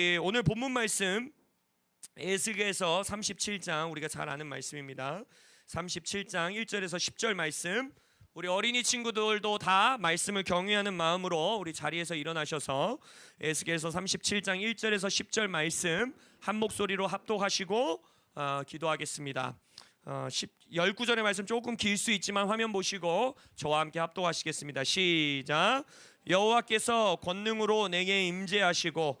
예, 오늘 본문 말씀 에스겔서 37장 우리가 잘 아는 말씀입니다. 37장 1절에서 10절 말씀. 우리 어린이 친구들도 다 말씀을 경외하는 마음으로 우리 자리에서 일어나셔서 에스겔서 37장 1절에서 10절 말씀 한 목소리로 합독하시고 어, 기도하겠습니다. 어, 10, 19절의 말씀 조금 길 수 있지만 화면 보시고 저와 함께 합독하시겠습니다. 시작. 여호와께서 권능으로 내게 임재하시고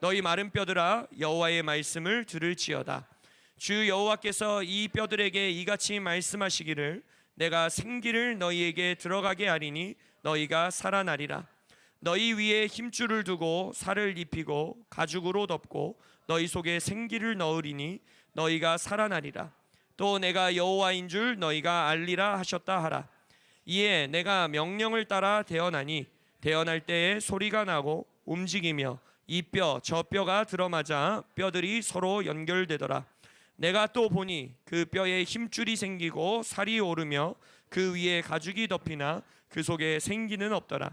너희 마른 뼈들아 여호와의 말씀을 들을지어다. 주 여호와께서 이 뼈들에게 이같이 말씀하시기를 내가 생기를 너희에게 들어가게 하리니 너희가 살아나리라. 너희 위에 힘줄을 두고 살을 입히고 가죽으로 덮고 너희 속에 생기를 넣으리니 너희가 살아나리라. 또 내가 여호와인 줄 너희가 알리라 하셨다 하라. 이에 내가 명령을 따라 대언하니 대언할 때에 소리가 나고 움직이며 이 뼈 저 뼈가 들어맞아 뼈들이 서로 연결되더라. 내가 또 보니 그 뼈에 힘줄이 생기고 살이 오르며 그 위에 가죽이 덮이나 그 속에 생기는 없더라.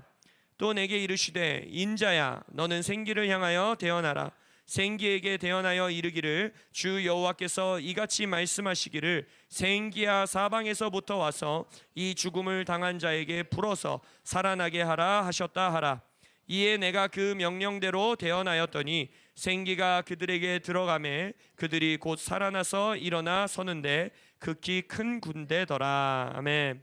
또 내게 이르시되 인자야 너는 생기를 향하여 대언하라 생기에게 대언하여 이르기를 주 여호와께서 이같이 말씀하시기를 생기야 사방에서부터 와서 이 죽음을 당한 자에게 불어서 살아나게 하라 하셨다 하라 이에 내가 그 명령대로 대언하였더니 생기가 그들에게 들어가매 그들이 곧 살아나서 일어나 서는데 극히 큰 군대더라. 아멘.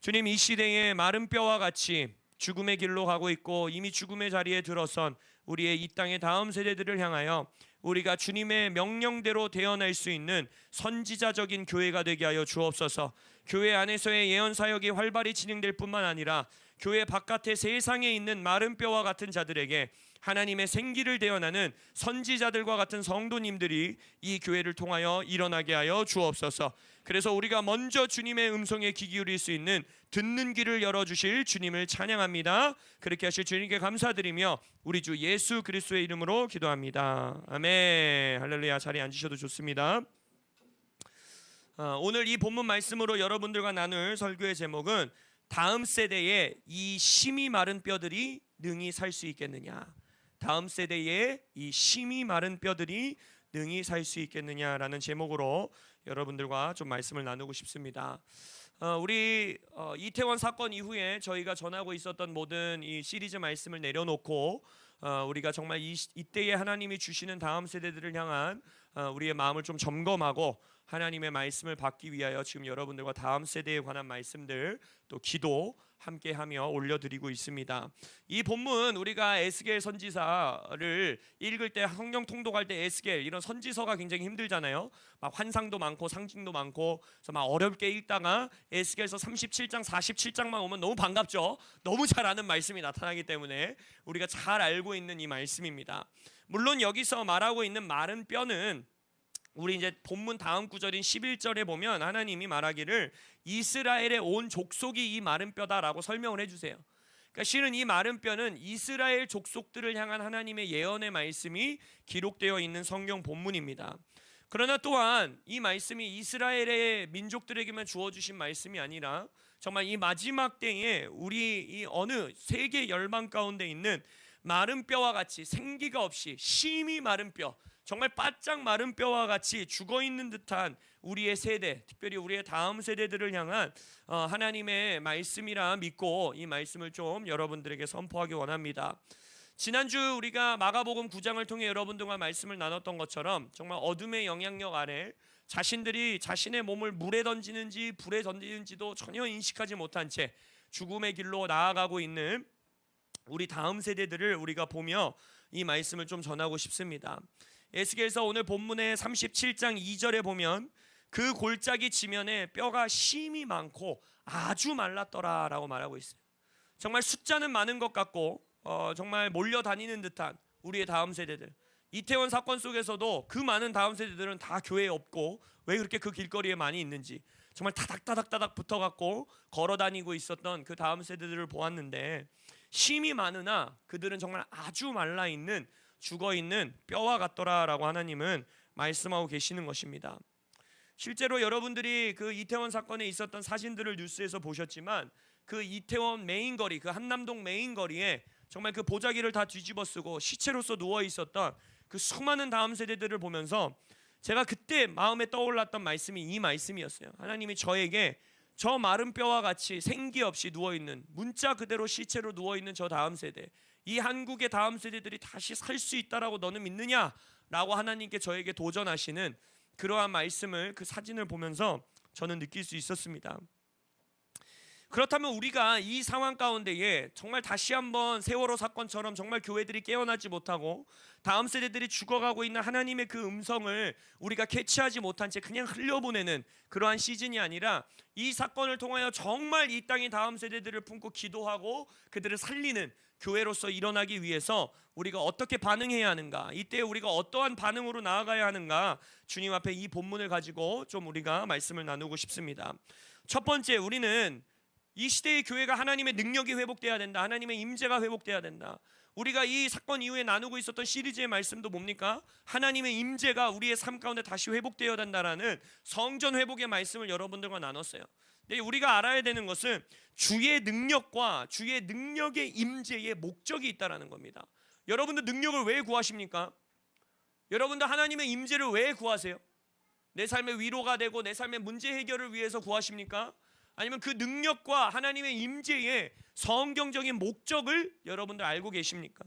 주님 이 시대에 마른 뼈와 같이 죽음의 길로 가고 있고 이미 죽음의 자리에 들어선 우리의 이 땅의 다음 세대들을 향하여 우리가 주님의 명령대로 대언할 수 있는 선지자적인 교회가 되게 하여 주옵소서. 교회 안에서의 예언 사역이 활발히 진행될 뿐만 아니라 교회 바깥의 세상에 있는 마른 뼈와 같은 자들에게 하나님의 생기를 대언하는 선지자들과 같은 성도님들이 이 교회를 통하여 일어나게 하여 주옵소서. 그래서 우리가 먼저 주님의 음성에 귀 기울일 수 있는 듣는 귀를 열어 주실 주님을 찬양합니다. 그렇게 하실 주님께 감사드리며 우리 주 예수 그리스도의 이름으로 기도합니다. 아멘. 할렐루야. 자리에 앉으셔도 좋습니다. 어, 오늘 이 본문 말씀으로 여러분들과 나눌 설교의 제목은 다음 세대에 이 심이 마른 뼈들이 능히 살 수 있겠느냐. 다음 세대에 이 심이 마른 뼈들이 능히 살 수 있겠느냐라는 제목으로 여러분들과 좀 말씀을 나누고 싶습니다. 어, 우리 어, 이태원 사건 이후에 저희가 전하고 있었던 모든 이 시리즈 말씀을 내려놓고 어, 우리가 정말 이, 시- 이때에 하나님이 주시는 다음 세대들을 향한 어, 우리의 마음을 좀 점검하고 하나님의 말씀을 받기 위하여 지금 여러분들과 다음 세대에 관한 말씀들 또 기도 함께하며 올려드리고 있습니다. 이 본문 우리가 에스겔 선지사를 읽을 때 성경 통독할 때 에스겔 이런 선지서가 굉장히 힘들잖아요. 막 환상도 많고 상징도 많고 그래서 막 어렵게 읽다가 에스겔서 37장 47장만 오면 너무 반갑죠. 너무 잘 아는 말씀이 나타나기 때문에 우리가 잘 알고 있는 이 말씀입니다. 물론 여기서 말하고 있는 마른 뼈는 우리 이제 본문 다음 구절인 11절에 보면 하나님이 말하기를 이스라엘의 온 족속이 이 마른 뼈다라고 설명을 해 주세요. 그러니까 실은 이 마른 뼈는 이스라엘 족속들을 향한 하나님의 예언의 말씀이 기록되어 있는 성경 본문입니다. 그러나 또한 이 말씀이 이스라엘의 민족들에게만 주어 주신 말씀이 아니라 정말 이 마지막 때에 우리 이 어느 세계 열방 가운데 있는 마른 뼈와 같이 생기가 없이 심히 마른 뼈 정말 바짝 마른 뼈와 같이 죽어 있는 듯한 우리의 세대, 특별히 우리의 다음 세대들을 향한 어, 하나님의 말씀이라 믿고 이 말씀을 좀 여러분들에게 선포하기 원합니다. 지난주 우리가 마가복음 9장을 통해 여러분들과 말씀을 나눴던 것처럼 정말 어둠의 영향력 아래 자신들이 자신의 몸을 물에 던지는지 불에 던지는지도 전혀 인식하지 못한 채 죽음의 길로 나아가고 있는 우리 다음 세대들을 우리가 보며 이 말씀을 좀 전하고 싶습니다. 에스겔서 오늘 본문의 37장 2절에 보면 그 골짜기 지면에 뼈가 심이 많고 아주 말랐더라라고 말하고 있어요. 정말 숫자는 많은 것 같고 어, 정말 몰려다니는 듯한 우리의 다음 세대들 이태원 사건 속에서도 그 많은 다음 세대들은 다 교회에 없고 왜 그렇게 그 길거리에 많이 있는지 정말 타닥타닥타닥 붙어갖고 걸어다니고 있었던 그 다음 세대들을 보았는데 힘이 많으나 그들은 정말 아주 말라 있는 죽어 있는 뼈와 같더라라고 하나님은 말씀하고 계시는 것입니다. 실제로 여러분들이 그 이태원 사건에 있었던 사진들을 뉴스에서 보셨지만 그 이태원 메인 거리, 그 한남동 메인 거리에 정말 그 보자기를 다 뒤집어 쓰고 시체로서 누워 있었던 그 수많은 다음 세대들을 보면서 제가 그때 마음에 떠올랐던 말씀이 이 말씀이었어요. 하나님이 저에게 저 마른 뼈와 같이 생기 없이 누워 있는 문자 그대로 시체로 누워 있는 저 다음 세대, 이 한국의 다음 세대들이 다시 살 수 있다라고 너는 믿느냐라고 하나님께 저에게 도전하시는 그러한 말씀을 그 사진을 보면서 저는 느낄 수 있었습니다. 그렇다면 우리가 이 상황 가운데에 정말 다시 한번 세월호 사건처럼 정말 교회들이 깨어나지 못하고 다음 세대들이 죽어가고 있는 하나님의 그 음성을 우리가 캐치하지 못한 채 그냥 흘려보내는 그러한 시즌이 아니라 이 사건을 통하여 정말 이 땅의 다음 세대들을 품고 기도하고 그들을 살리는 교회로서 일어나기 위해서 우리가 어떻게 반응해야 하는가 이때 우리가 어떠한 반응으로 나아가야 하는가 주님 앞에 이 본문을 가지고 좀 우리가 말씀을 나누고 싶습니다. 첫 번째 우리는 이 시대의 교회가 하나님의 능력이 회복돼야 된다. 하나님의 임재가 회복돼야 된다. 우리가 이 사건 이후에 나누고 있었던 시리즈의 말씀도 뭡니까? 하나님의 임재가 우리의 삶 가운데 다시 회복되어야 된다라는 성전 회복의 말씀을 여러분들과 나눴어요. 근데 우리가 알아야 되는 것은 주의 능력과 주의 능력의 임재의 목적이 있다라는 겁니다. 여러분들 능력을 왜 구하십니까? 여러분들 하나님의 임재를 왜 구하세요? 내 삶의 위로가 되고 내 삶의 문제 해결을 위해서 구하십니까? 아니면 그 능력과 하나님의 임재의 성경적인 목적을 여러분들 알고 계십니까?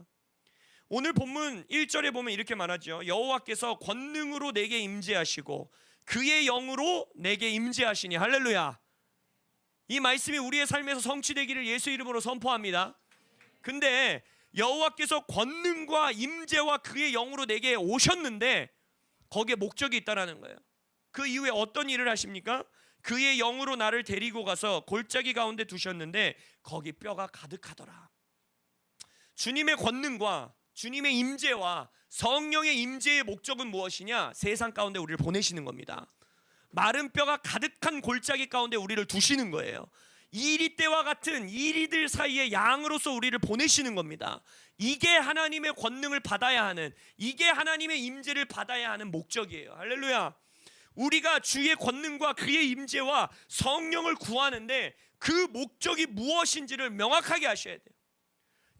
오늘 본문 1절에 보면 이렇게 말하죠. 여호와께서 권능으로 내게 임재하시고 그의 영으로 내게 임재하시니 할렐루야. 이 말씀이 우리의 삶에서 성취되기를 예수 이름으로 선포합니다. 근데 여호와께서 권능과 임재와 그의 영으로 내게 오셨는데 거기에 목적이 있다라는 거예요. 그 이후에 어떤 일을 하십니까? 그의 영으로 나를 데리고 가서 골짜기 가운데 두셨는데 거기 뼈가 가득하더라. 주님의 권능과 주님의 임재와 성령의 임재의 목적은 무엇이냐? 세상 가운데 우리를 보내시는 겁니다. 마른 뼈가 가득한 골짜기 가운데 우리를 두시는 거예요. 이리 때와 같은 이리들 사이에 양으로서 우리를 보내시는 겁니다. 이게 하나님의 권능을 받아야 하는 이게 하나님의 임재를 받아야 하는 목적이에요. 할렐루야. 우리가 주의 권능과 그의 임재와 성령을 구하는데 그 목적이 무엇인지를 명확하게 하셔야 돼요.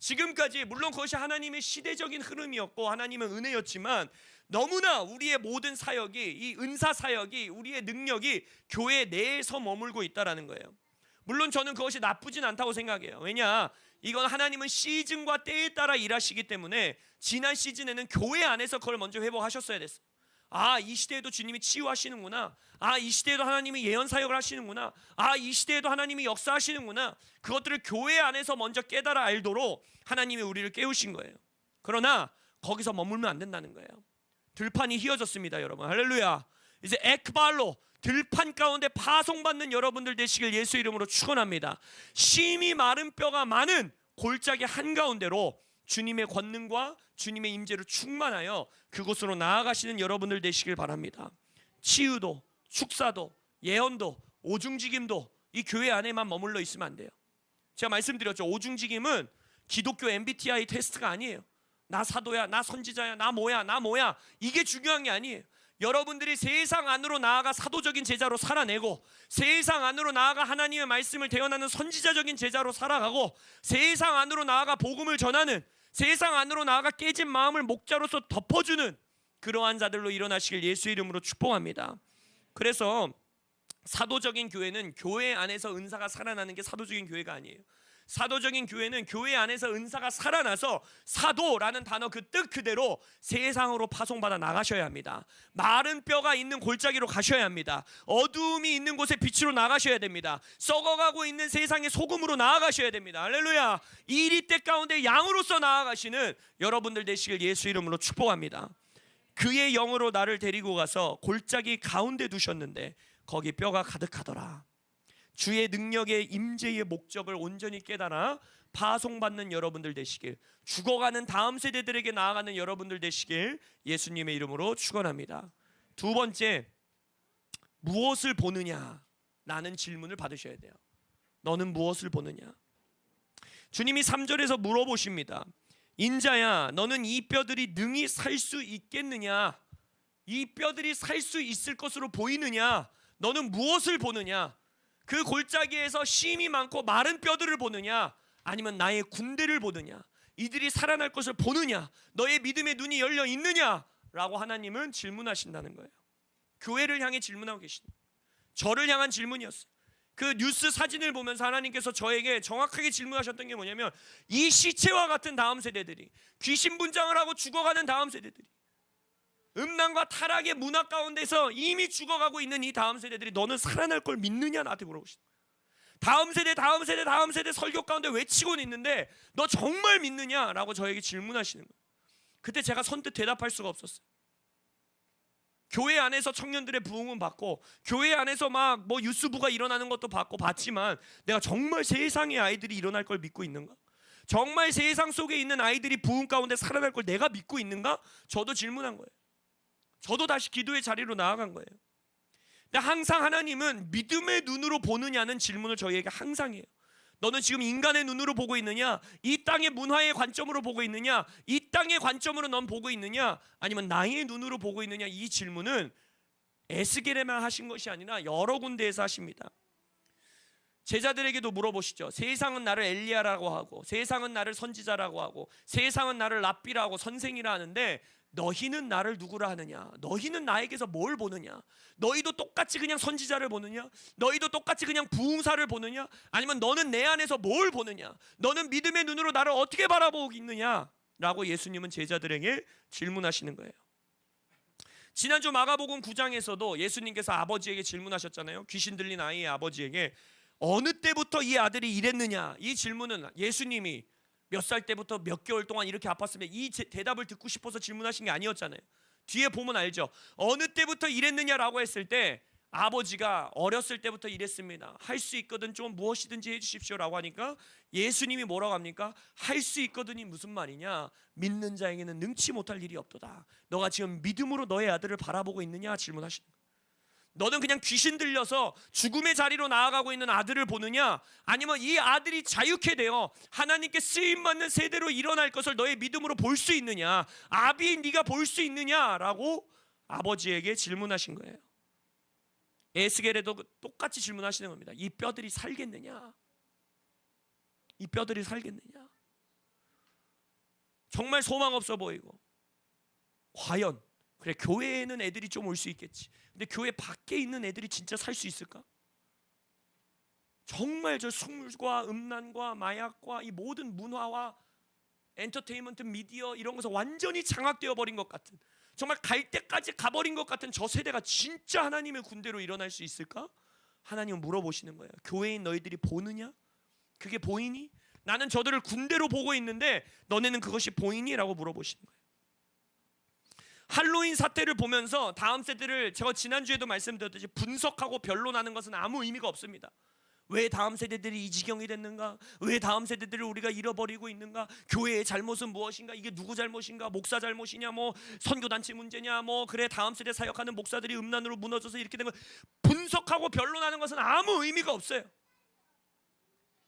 지금까지 물론 그것이 하나님의 시대적인 흐름이었고 하나님의 은혜였지만 너무나 우리의 모든 사역이 이 은사 사역이 우리의 능력이 교회 내에서 머물고 있다라는 거예요. 물론 저는 그것이 나쁘진 않다고 생각해요. 왜냐? 이건 하나님은 시즌과 때에 따라 일하시기 때문에 지난 시즌에는 교회 안에서 그걸 먼저 회복하셨어야 됐어요. 아, 이 시대에도 주님이 치유하시는구나. 아, 이 시대에도 하나님이 예언 사역을 하시는구나. 아, 이 시대에도 하나님이 역사하시는구나. 그것들을 교회 안에서 먼저 깨달아 알도록 하나님이 우리를 깨우신 거예요. 그러나 거기서 머물면 안 된다는 거예요. 들판이 휘어졌습니다, 여러분. 할렐루야. 이제 에크발로 들판 가운데 파송받는 여러분들 되시길 예수 이름으로 축원합니다. 심이 마른 뼈가 많은 골짜기 한 가운데로 주님의 권능과 주님의 임재로 충만하여 그곳으로 나아가시는 여러분들 되시길 바랍니다. 치유도, 축사도, 예언도, 오중직임도 이 교회 안에만 머물러 있으면 안 돼요. 제가 말씀드렸죠. 오중직임은 기독교 MBTI 테스트가 아니에요. 나 사도야, 나 선지자야, 나 뭐야, 나 뭐야. 이게 중요한 게 아니에요. 여러분들이 세상 안으로 나아가 사도적인 제자로 살아내고 세상 안으로 나아가 하나님의 말씀을 대언하는 선지자적인 제자로 살아가고 세상 안으로 나아가 복음을 전하는 세상 안으로 나아가 깨진 마음을 목자로서 덮어주는 그러한 자들로 일어나시길 예수 이름으로 축복합니다. 그래서 사도적인 교회는 교회 안에서 은사가 살아나는 게 사도적인 교회가 아니에요. 사도적인 교회는 교회 안에서 은사가 살아나서 사도라는 단어 그 뜻 그대로 세상으로 파송받아 나가셔야 합니다. 마른 뼈가 있는 골짜기로 가셔야 합니다. 어두움이 있는 곳에 빛으로 나가셔야 됩니다. 썩어가고 있는 세상의 소금으로 나아가셔야 됩니다. 할렐루야. 이리 때 가운데 양으로서 나아가시는 여러분들 되시길 예수 이름으로 축복합니다. 그의 영으로 나를 데리고 가서 골짜기 가운데 두셨는데 거기 뼈가 가득하더라. 주의 능력의 임재의 목적을 온전히 깨달아 파송받는 여러분들 되시길 죽어가는 다음 세대들에게 나아가는 여러분들 되시길 예수님의 이름으로 축원합니다. 두 번째 무엇을 보느냐 라는 질문을 받으셔야 돼요. 너는 무엇을 보느냐? 주님이 3절에서 물어보십니다. 인자야 너는 이 뼈들이 능히 살 수 있겠느냐? 이 뼈들이 살 수 있을 것으로 보이느냐? 너는 무엇을 보느냐? 그 골짜기에서 심이 많고 마른 뼈들을 보느냐? 아니면 나의 군대를 보느냐? 이들이 살아날 것을 보느냐? 너의 믿음의 눈이 열려 있느냐? 라고 하나님은 질문하신다는 거예요. 교회를 향해 질문하고 계십니다. 저를 향한 질문이었어요. 그 뉴스 사진을 보면서 하나님께서 저에게 정확하게 질문하셨던 게 뭐냐면 이 시체와 같은 다음 세대들이 귀신 분장을 하고 죽어가는 다음 세대들이 음란과 타락의 문화 가운데서 이미 죽어가고 있는 이 다음 세대들이 너는 살아날 걸 믿느냐 나한테 물어보시는 다음 세대 다음 세대 다음 세대 설교 가운데 외치고는 있는데 너 정말 믿느냐라고 저에게 질문하시는 거예요. 그때 제가 선뜻 대답할 수가 없었어요. 교회 안에서 청년들의 부흥은 받고 교회 안에서 막 뭐 유스부가 일어나는 것도 받고 봤지만 내가 정말 세상의 아이들이 일어날 걸 믿고 있는가? 정말 세상 속에 있는 아이들이 부흥 가운데 살아날 걸 내가 믿고 있는가? 저도 질문한 거예요. 저도 다시 기도의 자리로 나아간 거예요. 근데 항상 하나님은 믿음의 눈으로 보느냐는 질문을 저희에게 항상 해요. 너는 지금 인간의 눈으로 보고 있느냐? 이 땅의 문화의 관점으로 보고 있느냐? 이 땅의 관점으로 넌 보고 있느냐? 아니면 나의 눈으로 보고 있느냐? 이 질문은 에스겔에만 하신 것이 아니라 여러 군데에서 하십니다. 제자들에게도 물어보시죠. 세상은 나를 엘리야라고 하고 세상은 나를 선지자라고 하고 세상은 나를 랍비라고 선생이라 하는데 너희는 나를 누구라 하느냐? 너희는 나에게서 뭘 보느냐? 너희도 똑같이 그냥 선지자를 보느냐? 너희도 똑같이 그냥 부흥사를 보느냐? 아니면 너는 내 안에서 뭘 보느냐? 너는 믿음의 눈으로 나를 어떻게 바라보고 있느냐? 라고 예수님은 제자들에게 질문하시는 거예요. 지난주 마가복음 9장에서도 예수님께서 아버지에게 질문하셨잖아요. 귀신 들린 아이의 아버지에게 어느 때부터 이 아들이 이랬느냐? 이 질문은 예수님이 몇 살 때부터 몇 개월 동안 이렇게 아팠으면 이 제- 대답을 듣고 싶어서 질문하신 게 아니었잖아요. 뒤에 보면 알죠. 어느 때부터 이랬느냐라고 했을 때 아버지가 어렸을 때부터 이랬습니다. 할 수 있거든 좀 무엇이든지 해주십시오라고 하니까 예수님이 뭐라고 합니까? 할 수 있거든이 무슨 말이냐? 믿는 자에게는 능치 못할 일이 없도다. 너가 지금 믿음으로 너의 아들을 바라보고 있느냐 질문하시는 거예요. 너는 그냥 귀신 들려서 죽음의 자리로 나아가고 있는 아들을 보느냐? 아니면 이 아들이 자유케 되어 하나님께 쓰임 받는 세대로 일어날 것을 너의 믿음으로 볼 수 있느냐? 아비 네가 볼 수 있느냐라고 아버지에게 질문하신 거예요. 에스겔에도 똑같이 질문하시는 겁니다. 이 뼈들이 살겠느냐? 이 뼈들이 살겠느냐? 정말 소망 없어 보이고 과연 그래 교회에는 애들이 좀 올 수 있겠지. 근데 교회 밖에 있는 애들이 진짜 살 수 있을까? 정말 저 술과 음란과 마약과 이 모든 문화와 엔터테인먼트 미디어 이런 것에 완전히 장악되어 버린 것 같은 정말 갈 때까지 가버린 것 같은 저 세대가 진짜 하나님의 군대로 일어날 수 있을까? 하나님은 물어보시는 거예요. 교회인 너희들이 보느냐? 그게 보이니? 나는 저들을 군대로 보고 있는데 너네는 그것이 보이니? 라고 물어보시는 거예요. 할로윈 사태를 보면서 다음 세대를 제가 지난주에도 말씀드렸듯이 분석하고 변론하는 것은 아무 의미가 없습니다. 왜 다음 세대들이 이 지경이 됐는가? 왜 다음 세대들을 우리가 잃어버리고 있는가? 교회의 잘못은 무엇인가? 이게 누구 잘못인가? 목사 잘못이냐? 뭐 선교 단체 문제냐? 뭐 그래 다음 세대 사역하는 목사들이 음란으로 무너져서 이렇게 된 거 분석하고 변론하는 것은 아무 의미가 없어요.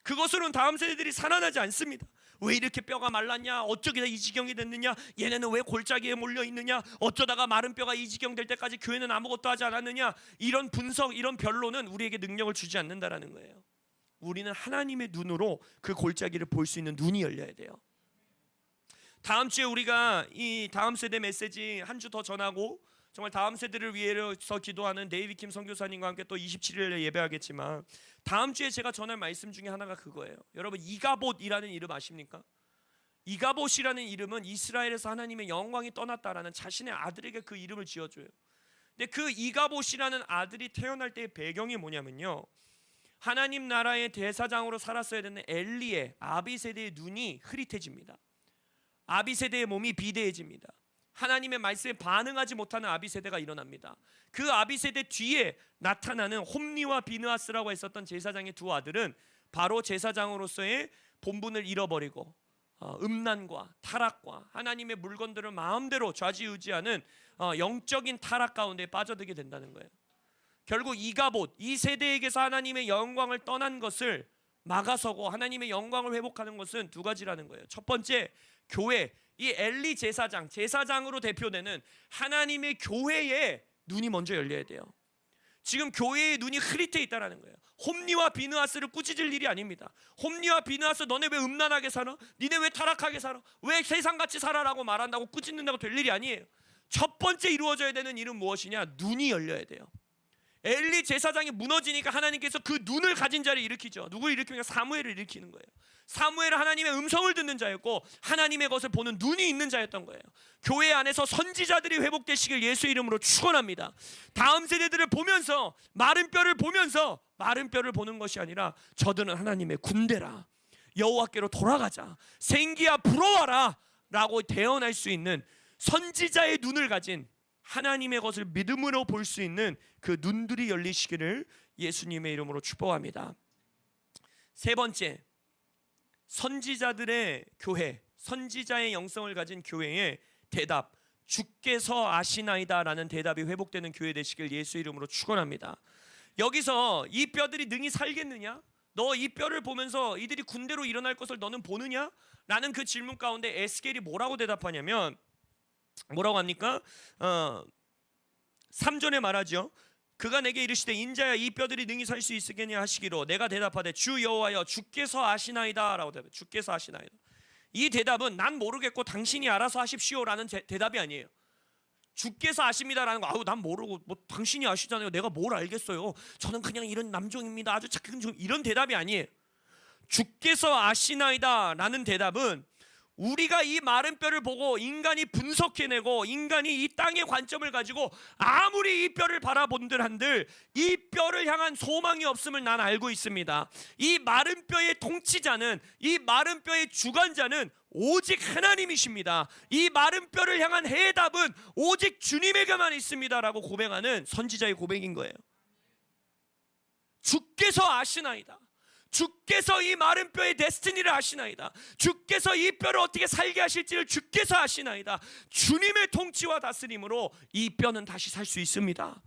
그것으로는 다음 세대들이 살아나지 않습니다. 왜 이렇게 뼈가 말랐냐? 어쩌게 이 지경이 됐느냐? 얘네는 왜 골짜기에 몰려 있느냐? 어쩌다가 마른 뼈가 이 지경 될 때까지 교회는 아무것도 하지 않았느냐? 이런 분석, 이런 변론은 우리에게 능력을 주지 않는다라는 거예요. 우리는 하나님의 눈으로 그 골짜기를 볼 수 있는 눈이 열려야 돼요. 다음 주에 우리가 이 다음 세대 메시지 한 주 더 전하고 정말 다음 세대를 위해서 기도하는 데이비 킴 선교사님과 함께 또 27일에 예배하겠지만 다음 주에 제가 전할 말씀 중에 하나가 그거예요. 여러분 이가봇이라는 이름 아십니까? 이가봇이라는 이름은 이스라엘에서 하나님의 영광이 떠났다라는 자신의 아들에게 그 이름을 지어줘요. 근데 그 이가봇이라는 아들이 태어날 때의 배경이 뭐냐면요. 하나님 나라의 대사장으로 살았어야 되는 엘리의 아비 세대의 눈이 흐릿해집니다. 아비 세대의 몸이 비대해집니다. 하나님의 말씀에 반응하지 못하는 아비 세대가 일어납니다. 그 아비 세대 뒤에 나타나는 홈리와 비느하스라고 했었던 제사장의 두 아들은 바로 제사장으로서의 본분을 잃어버리고 어, 음란과 타락과 하나님의 물건들을 마음대로 좌지우지하는 어, 영적인 타락 가운데 빠져들게 된다는 거예요. 결국 이가봇 이 세대에게서 하나님의 영광을 떠난 것을 막아서고 하나님의 영광을 회복하는 것은 두 가지라는 거예요. 첫 번째 교회 이 엘리 제사장 제사장으로 대표되는 하나님의 교회에 눈이 먼저 열려야 돼요. 지금 교회의 눈이 흐릿해 있다라는 거예요. 홈리와 비느하스를 꾸짖을 일이 아닙니다. 홈리와 비느하스 너네 왜 음란하게 살아? 니네 왜 타락하게 살아? 왜 세상같이 살아라고 말한다고 꾸짖는다고 될 일이 아니에요. 첫 번째 이루어져야 되는 일은 무엇이냐? 눈이 열려야 돼요. 엘리 제사장이 무너지니까 하나님께서 그 눈을 가진 자를 일으키죠. 누구를 일으키니까 사무엘을 일으키는 거예요. 사무엘은 하나님의 음성을 듣는 자였고 하나님의 것을 보는 눈이 있는 자였던 거예요. 교회 안에서 선지자들이 회복되시길 예수 이름으로 축원합니다. 다음 세대들을 보면서 마른 뼈를 보면서 마른 뼈를 보는 것이 아니라 저들은 하나님의 군대라. 여호와께로 돌아가자. 생기야 부러워라 라고 대언할 수 있는 선지자의 눈을 가진 하나님의 것을 믿음으로 볼 수 있는 그 눈들이 열리시기를 예수님의 이름으로 축복합니다. 세 번째, 선지자들의 교회, 선지자의 영성을 가진 교회의 대답, 주께서 아시나이다라는 대답이 회복되는 교회 되시길 예수 이름으로 축원합니다. 여기서 이 뼈들이 능히 살겠느냐? 너 이 뼈를 보면서 이들이 군대로 일어날 것을 너는 보느냐? 라는 그 질문 가운데 에스겔이 뭐라고 대답하냐면 뭐라고 합니까? 어, 3절에 말하죠. 그가 내게 이르시되 인자야 이 뼈들이 능히 살 수 있으겠냐 하시기로 내가 대답하되 주 여호와여 주께서 아시나이다라고 대답해. 주께서 아시나이다. 이 대답은 난 모르겠고 당신이 알아서 하십시오라는 제- 대답이 아니에요. 주께서 아십니다라는 거 아우 난 모르고 뭐 당신이 아시잖아요. 내가 뭘 알겠어요. 저는 그냥 이런 남종입니다. 아주 착한 종 이런 대답이 아니에요. 주께서 아시나이다라는 대답은 우리가 이 마른 뼈를 보고 인간이 분석해내고 인간이 이 땅의 관점을 가지고 아무리 이 뼈를 바라본들 한들 이 뼈를 향한 소망이 없음을 난 알고 있습니다. 이 마른 뼈의 통치자는 이 마른 뼈의 주관자는 오직 하나님이십니다. 이 마른 뼈를 향한 해답은 오직 주님에게만 있습니다라고 고백하는 선지자의 고백인 거예요. 주께서 아시나이다. 주께서 이 마른 뼈의 데스티니를 아시나이다. 주께서 이 뼈를 어떻게 살게 하실지를 주께서 아시나이다. 주님의 통치와 다스림으로 이 뼈는 다시 살 수 있습니다.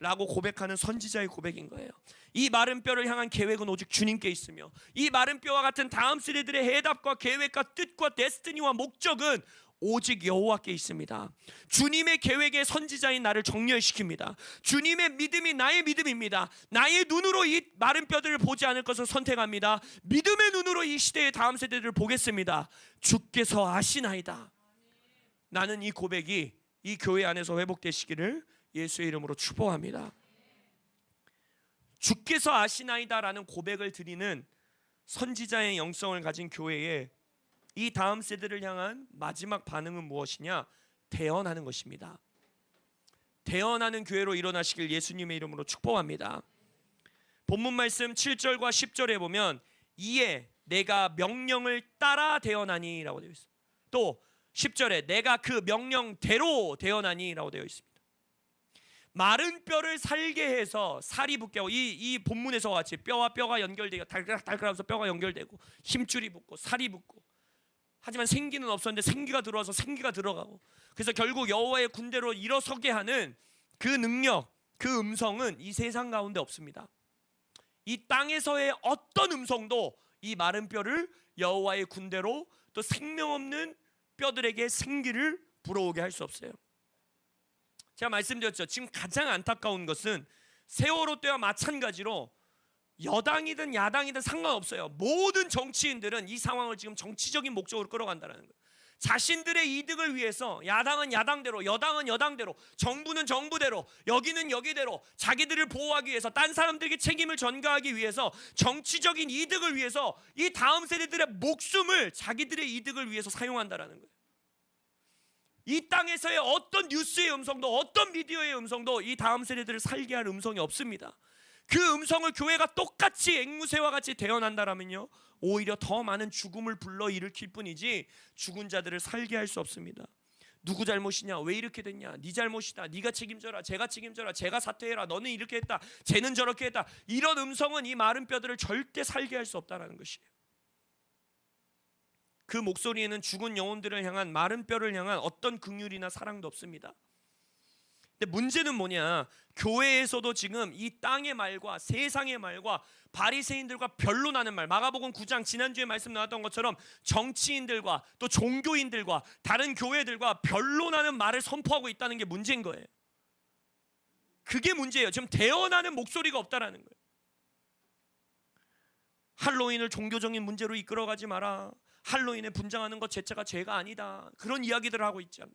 라고 고백하는 선지자의 고백인 거예요. 이 마른 뼈를 향한 계획은 오직 주님께 있으며 이 마른 뼈와 같은 다음 세대들의 해답과 계획과 뜻과 데스티니와 목적은 오직 여호와께 있습니다. 주님의 계획의 선지자인 나를 정렬시킵니다. 주님의 믿음이 나의 믿음입니다. 나의 눈으로 이 마른 뼈들을 보지 않을 것을 선택합니다. 믿음의 눈으로 이 시대의 다음 세대들을 보겠습니다. 주께서 아시나이다. 나는 이 고백이 이 교회 안에서 회복되시기를 예수의 이름으로 축복합니다. 주께서 아시나이다라는 고백을 드리는 선지자의 영성을 가진 교회에 이 다음 세대를 향한 마지막 반응은 무엇이냐? 대언하는 것입니다. 대언하는 교회로 일어나시길 예수님의 이름으로 축복합니다. 본문 말씀 7절과 10절에 보면 이에 내가 명령을 따라 대언하니라고 되어 있습니다. 또 10절에 내가 그 명령대로 대언하니라고 되어 있습니다. 마른 뼈를 살게 해서 살이 붙게 하고 이, 이 본문에서 같이 뼈와 뼈가 연결되고 달달달하면서 뼈가 연결되고 힘줄이 붙고 살이 붙고 하지만 생기는 없었는데 생기가 들어와서 생기가 들어가고. 그래서 결국 여호와의 군대로 일어서게 하는 그 능력 그 음성은 이 세상 가운데 없습니다. 이 땅에서의 어떤 음성도 이 마른 뼈를 여호와의 군대로 또 생명 없는 뼈들에게 생기를 불어오게 할 수 없어요. 제가 말씀드렸죠. 지금 가장 안타까운 것은 세월호 때와 마찬가지로 여당이든 야당이든 상관없어요. 모든 정치인들은 이 상황을 지금 정치적인 목적으로 끌어간다는 거예요. 자신들의 이득을 위해서 야당은 야당대로, 여당은 여당대로, 정부는 정부대로, 여기는 여기대로 자기들을 보호하기 위해서 딴 사람들에게 책임을 전가하기 위해서 정치적인 이득을 위해서 이 다음 세대들의 목숨을 자기들의 이득을 위해서 사용한다라는 거예요. 이 땅에서의 어떤 뉴스의 음성도 어떤 미디어의 음성도 이 다음 세대들을 살게 할 음성이 없습니다. 그 음성을 교회가 똑같이 앵무새와 같이 대언한다라면요 오히려 더 많은 죽음을 불러 일으킬 뿐이지 죽은 자들을 살게 할 수 없습니다. 누구 잘못이냐? 왜 이렇게 됐냐? 네 잘못이다. 네가 책임져라. 제가 책임져라. 제가 사퇴해라. 너는 이렇게 했다. 쟤는 저렇게 했다. 이런 음성은 이 마른 뼈들을 절대 살게 할 수 없다라는 것이에요. 그 목소리에는 죽은 영혼들을 향한 마른 뼈를 향한 어떤 긍휼이나 사랑도 없습니다. 근데 문제는 뭐냐? 교회에서도 지금 이 땅의 말과 세상의 말과 바리새인들과 변론하는 말. 마가복음 9장 지난주에 말씀 나왔던 것처럼 정치인들과 또 종교인들과 다른 교회들과 변론하는 말을 선포하고 있다는 게 문제인 거예요. 그게 문제예요. 지금 대언하는 목소리가 없다라는 거예요. 할로윈을 종교적인 문제로 이끌어가지 마라. 할로윈에 분장하는 것 자체가 죄가 아니다. 그런 이야기들을 하고 있지 않나.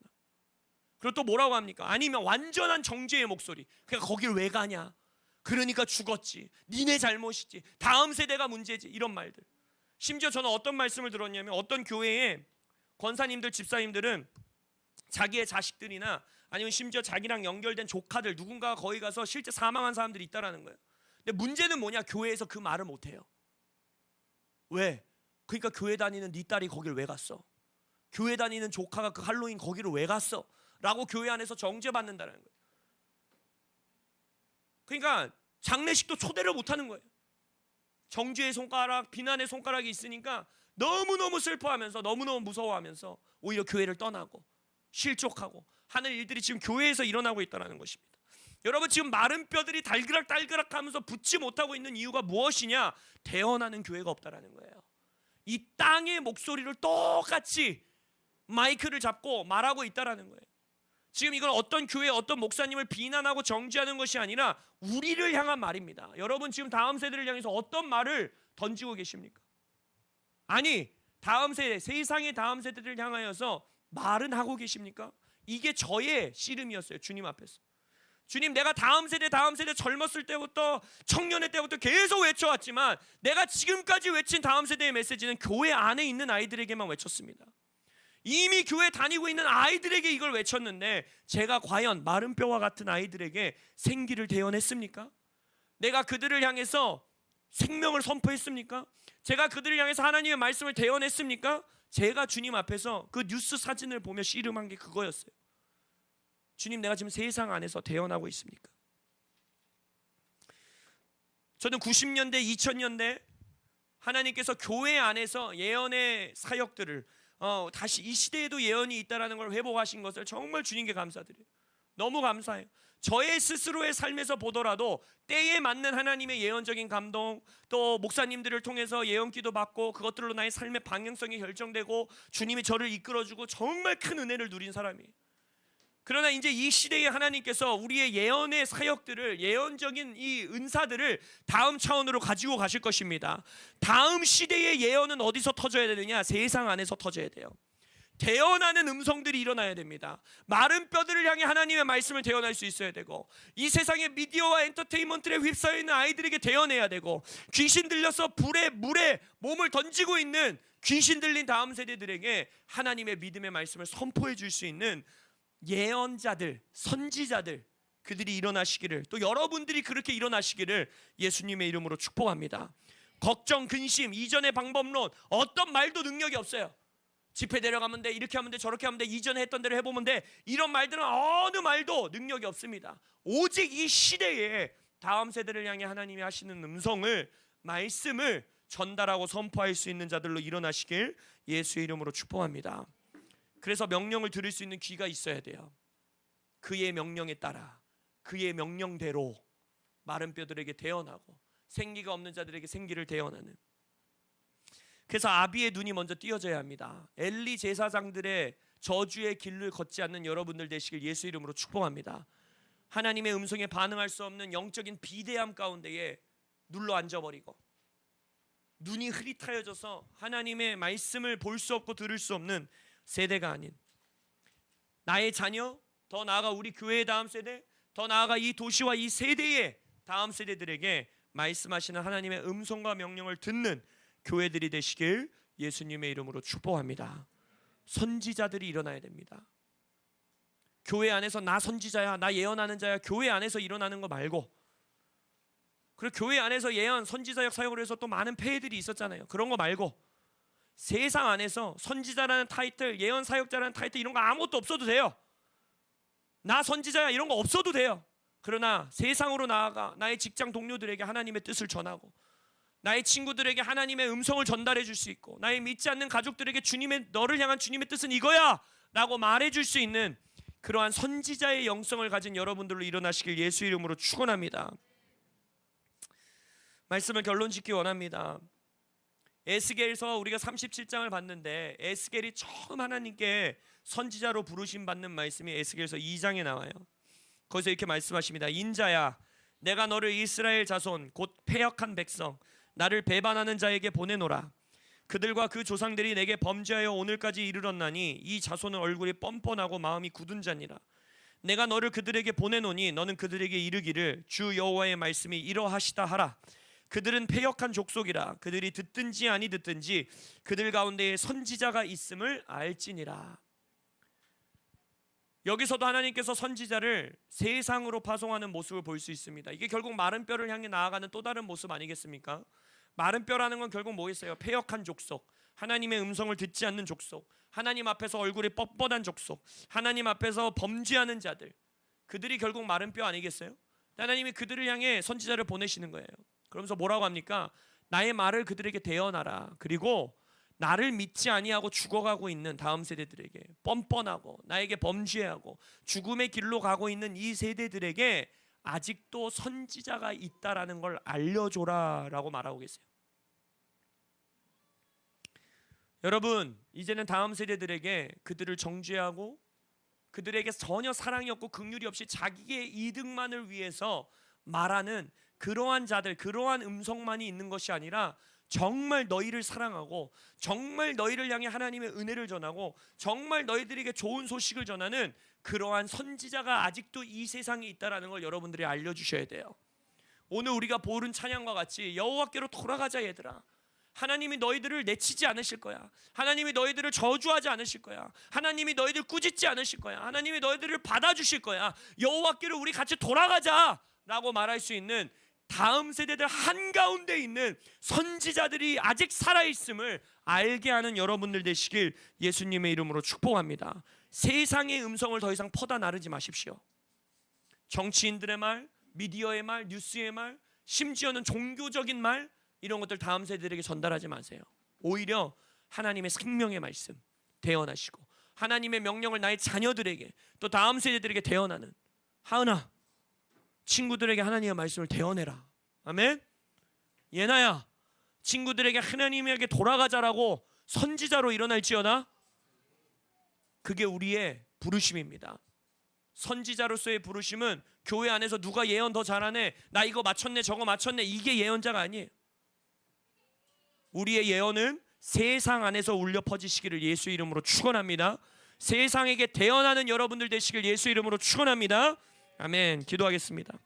그리고 또 뭐라고 합니까? 아니면 완전한 정죄의 목소리. 그러니까 거길 왜 가냐? 그러니까 죽었지. 니네 잘못이지. 다음 세대가 문제지. 이런 말들. 심지어 저는 어떤 말씀을 들었냐면 어떤 교회에 권사님들, 집사님들은 자기의 자식들이나 아니면 심지어 자기랑 연결된 조카들 누군가가 거기 가서 실제 사망한 사람들이 있다라는 거예요. 근데 문제는 뭐냐? 교회에서 그 말을 못 해요. 왜? 그러니까 교회 다니는 네 딸이 거길 왜 갔어? 교회 다니는 조카가 그 할로윈 거기를 왜 갔어? 라고 교회 안에서 정죄받는다는 거예요. 그러니까 장례식도 초대를 못 하는 거예요. 정죄의 손가락, 비난의 손가락이 있으니까 너무너무 슬퍼하면서 너무너무 무서워하면서 오히려 교회를 떠나고 실족하고 하는 일들이 지금 교회에서 일어나고 있다는 것입니다. 여러분 지금 마른 뼈들이 달그락달그락 하면서 붙지 못하고 있는 이유가 무엇이냐? 대언하는 교회가 없다라는 거예요. 이 땅의 목소리를 똑같이 마이크를 잡고 말하고 있다라는 거예요. 지금 이건 어떤 교회 어떤 목사님을 비난하고 정죄하는 것이 아니라 우리를 향한 말입니다. 여러분 지금 다음 세대를 향해서 어떤 말을 던지고 계십니까? 아니 다음 세대 세상의 다음 세대를 향하여서 말은 하고 계십니까? 이게 저의 씨름이었어요 주님 앞에서. 주님 내가 다음 세대 다음 세대 젊었을 때부터 청년의 때부터 계속 외쳐왔지만 내가 지금까지 외친 다음 세대의 메시지는 교회 안에 있는 아이들에게만 외쳤습니다. 이미 교회 다니고 있는 아이들에게 이걸 외쳤는데 제가 과연 마른 뼈와 같은 아이들에게 생기를 대언했습니까? 내가 그들을 향해서 생명을 선포했습니까? 제가 그들을 향해서 하나님의 말씀을 대언했습니까? 제가 주님 앞에서 그 뉴스 사진을 보며 씨름한 게 그거였어요. 주님 내가 지금 세상 안에서 대언하고 있습니까? 저는 90년대 2000년대 하나님께서 교회 안에서 예언의 사역들을 어, 다시 이 시대에도 예언이 있다라는 걸 회복하신 것을 정말 주님께 감사드려요. 너무 감사해요. 저의 스스로의 삶에서 보더라도 때에 맞는 하나님의 예언적인 감동 또 목사님들을 통해서 예언기도 받고 그것들로 나의 삶의 방향성이 결정되고 주님이 저를 이끌어주고 정말 큰 은혜를 누린 사람이에요. 그러나 이제 이 시대에 하나님께서 우리의 예언의 사역들을 예언적인 이 은사들을 다음 차원으로 가지고 가실 것입니다. 다음 시대의 예언은 어디서 터져야 되느냐? 세상 안에서 터져야 돼요. 대언하는 음성들이 일어나야 됩니다. 마른 뼈들을 향해 하나님의 말씀을 대언할 수 있어야 되고 이 세상의 미디어와 엔터테인먼트에 휩싸여 있는 아이들에게 대언해야 되고 귀신 들려서 불에 물에 몸을 던지고 있는 귀신 들린 다음 세대들에게 하나님의 믿음의 말씀을 선포해 줄 수 있는 예언자들, 선지자들 그들이 일어나시기를 또 여러분들이 그렇게 일어나시기를 예수님의 이름으로 축복합니다. 걱정, 근심, 이전의 방법론 어떤 말도 능력이 없어요. 집회 데려가면 돼, 이렇게 하면 돼, 저렇게 하면 돼, 이전에 했던 대로 해보면 돼. 이런 말들은 어느 말도 능력이 없습니다. 오직 이 시대에 다음 세대를 향해 하나님이 하시는 음성을 말씀을 전달하고 선포할 수 있는 자들로 일어나시길 예수의 이름으로 축복합니다. 그래서 명령을 들을 수 있는 귀가 있어야 돼요. 그의 명령에 따라 그의 명령대로 마른 뼈들에게 대언하고 생기가 없는 자들에게 생기를 대언하는 그래서 아비의 눈이 먼저 띄어져야 합니다. 엘리 제사장들의 저주의 길을 걷지 않는 여러분들 되시길 예수 이름으로 축복합니다. 하나님의 음성에 반응할 수 없는 영적인 비대함 가운데에 눌러 앉아버리고 눈이 흐릿하여져서 하나님의 말씀을 볼 수 없고 들을 수 없는 세대가 아닌 나의 자녀 더 나아가 우리 교회의 다음 세대 더 나아가 이 도시와 이 세대의 다음 세대들에게 말씀하시는 하나님의 음성과 명령을 듣는 교회들이 되시길 예수님의 이름으로 축복합니다. 선지자들이 일어나야 됩니다. 교회 안에서 나 선지자야, 나 예언하는 자야, 교회 안에서 일어나는 거 말고 그리고 교회 안에서 예언, 선지자역 사역을 해서 또 많은 폐해들이 있었잖아요. 그런 거 말고 세상 안에서 선지자라는 타이틀, 예언 사역자라는 타이틀 이런 거 아무것도 없어도 돼요. 나 선지자야 이런 거 없어도 돼요. 그러나 세상으로 나아가 나의 직장 동료들에게 하나님의 뜻을 전하고 나의 친구들에게 하나님의 음성을 전달해 줄 수 있고 나의 믿지 않는 가족들에게 주님의 너를 향한 주님의 뜻은 이거야라고 말해 줄 수 있는 그러한 선지자의 영성을 가진 여러분들로 일어나시길 예수 이름으로 축원합니다. 말씀을 결론 짓기 원합니다. 에스겔서 우리가 37장을 봤는데 에스겔이 처음 하나님께 선지자로 부르심 받는 말씀이 에스겔서 2장에 나와요. 거기서 이렇게 말씀하십니다. 인자야, 내가 너를 이스라엘 자손 곧 패역한 백성 나를 배반하는 자에게 보내노라. 그들과 그 조상들이 내게 범죄하여 오늘까지 이르렀나니 이 자손은 얼굴이 뻔뻔하고 마음이 굳은 자니라. 내가 너를 그들에게 보내노니 너는 그들에게 이르기를 주 여호와의 말씀이 이러하시다 하라. 그들은 패역한 족속이라 그들이 듣든지 아니 듣든지 그들 가운데에 선지자가 있음을 알지니라. 여기서도 하나님께서 선지자를 세상으로 파송하는 모습을 볼 수 있습니다. 이게 결국 마른 뼈를 향해 나아가는 또 다른 모습 아니겠습니까? 마른 뼈라는 건 결국 뭐겠어요? 패역한 족속, 하나님의 음성을 듣지 않는 족속, 하나님 앞에서 얼굴이 뻣뻣한 족속, 하나님 앞에서 범죄하는 자들, 그들이 결국 마른 뼈 아니겠어요? 하나님이 그들을 향해 선지자를 보내시는 거예요. 그러면서 뭐라고 합니까? 나의 말을 그들에게 대언하라. 그리고 나를 믿지 아니하고 죽어가고 있는 다음 세대들에게 뻔뻔하고 나에게 범죄하고 죽음의 길로 가고 있는 이 세대들에게 아직도 선지자가 있다라는 걸 알려줘라라고 말하고 계세요. 여러분 이제는 다음 세대들에게 그들을 정죄하고 그들에게 전혀 사랑이 없고 긍휼이 없이 자기의 이득만을 위해서 말하는 그러한 자들 그러한 음성만이 있는 것이 아니라 정말 너희를 사랑하고 정말 너희를 향해 하나님의 은혜를 전하고 정말 너희들에게 좋은 소식을 전하는 그러한 선지자가 아직도 이 세상에 있다라는 걸 여러분들이 알려 주셔야 돼요. 오늘 우리가 보른 찬양과 같이 여호와께로 돌아가자 얘들아. 하나님이 너희들을 내치지 않으실 거야. 하나님이 너희들을 저주하지 않으실 거야. 하나님이 너희들 꾸짖지 않으실 거야. 하나님이 너희들을 받아주실 거야. 여호와께로 우리 같이 돌아가자라고 말할 수 있는 다음 세대들 한가운데 있는 선지자들이 아직 살아있음을 알게 하는 여러분들 되시길 예수님의 이름으로 축복합니다. 세상의 음성을 더 이상 퍼다 나르지 마십시오. 정치인들의 말, 미디어의 말, 뉴스의 말, 심지어는 종교적인 말 이런 것들 다음 세대들에게 전달하지 마세요. 오히려 하나님의 생명의 말씀 대언하시고 하나님의 명령을 나의 자녀들에게 또 다음 세대들에게 대언하는 하은아 친구들에게 하나님의 말씀을 대언해라. 아멘. 예나야 친구들에게 하나님에게 돌아가자라고 선지자로 일어날지어다. 그게 우리의 부르심입니다. 선지자로서의 부르심은 교회 안에서 누가 예언 더 잘하네, 나 이거 맞췄네, 저거 맞췄네 이게 예언자가 아니에요. 우리의 예언은 세상 안에서 울려 퍼지시기를 예수 이름으로 축원합니다. 세상에게 대언하는 여러분들 되시길 예수 이름으로 축원합니다. 아멘. 기도하겠습니다.